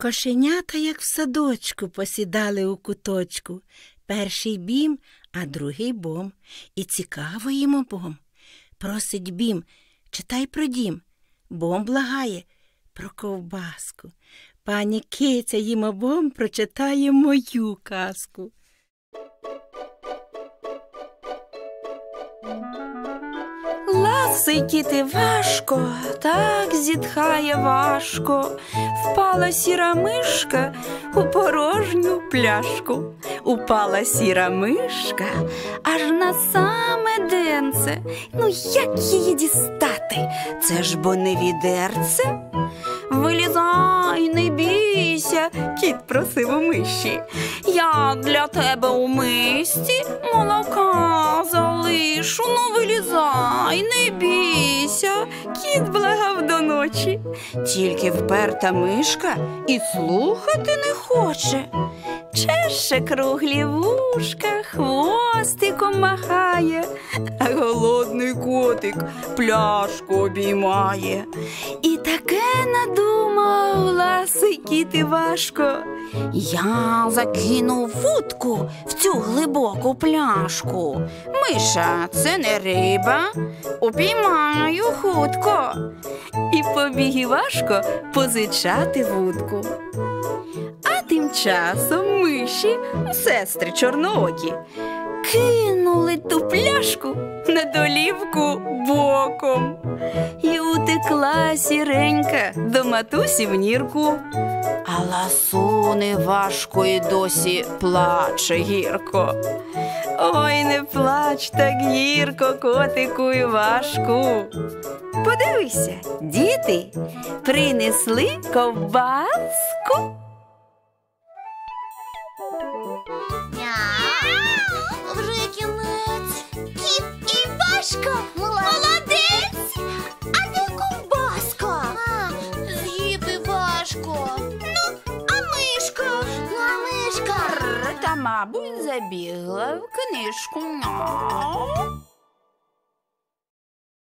Кошенята, як в садочку, посідали у куточку. Перший бім, а другий бом. І цікаво їм обом. Просить бім, читай про дім. Бом благає про ковбаску. Пані киця їм обом прочитає мою казку. Ласий кіти важко, так зітхає важко. Впала сіра мишка у порожню пляшку. Упала сіра мишка аж на саме денце. Ну як її дістати? Це ж бо не відерце. Вилізай, не бійся, кіт просив у миші. Я для тебе у мисті молока залишу. Ну вилізай, не бійся, кіт благав до ночі. Тільки вперта мишка і слухати не хоче. Чеше круглі вушка, хвостиком махає, а голодний котик пляшку обіймає. І кіт важко. Я закинув вудку в цю глибоку пляшку. Миша, це не риба, упіймаю хутко. І побіг Івашко позичати вудку. А тим часом миші, сестри чорноокі, кинули ту пляшку на долівку боком. І утекла сіренька до матусі в нірку. А ласуни важко і досі плаче гірко. Ой, не плач так гірко, котику і важку. Подивися, діти принесли ковбаску. Tamam bu bize bir kınış.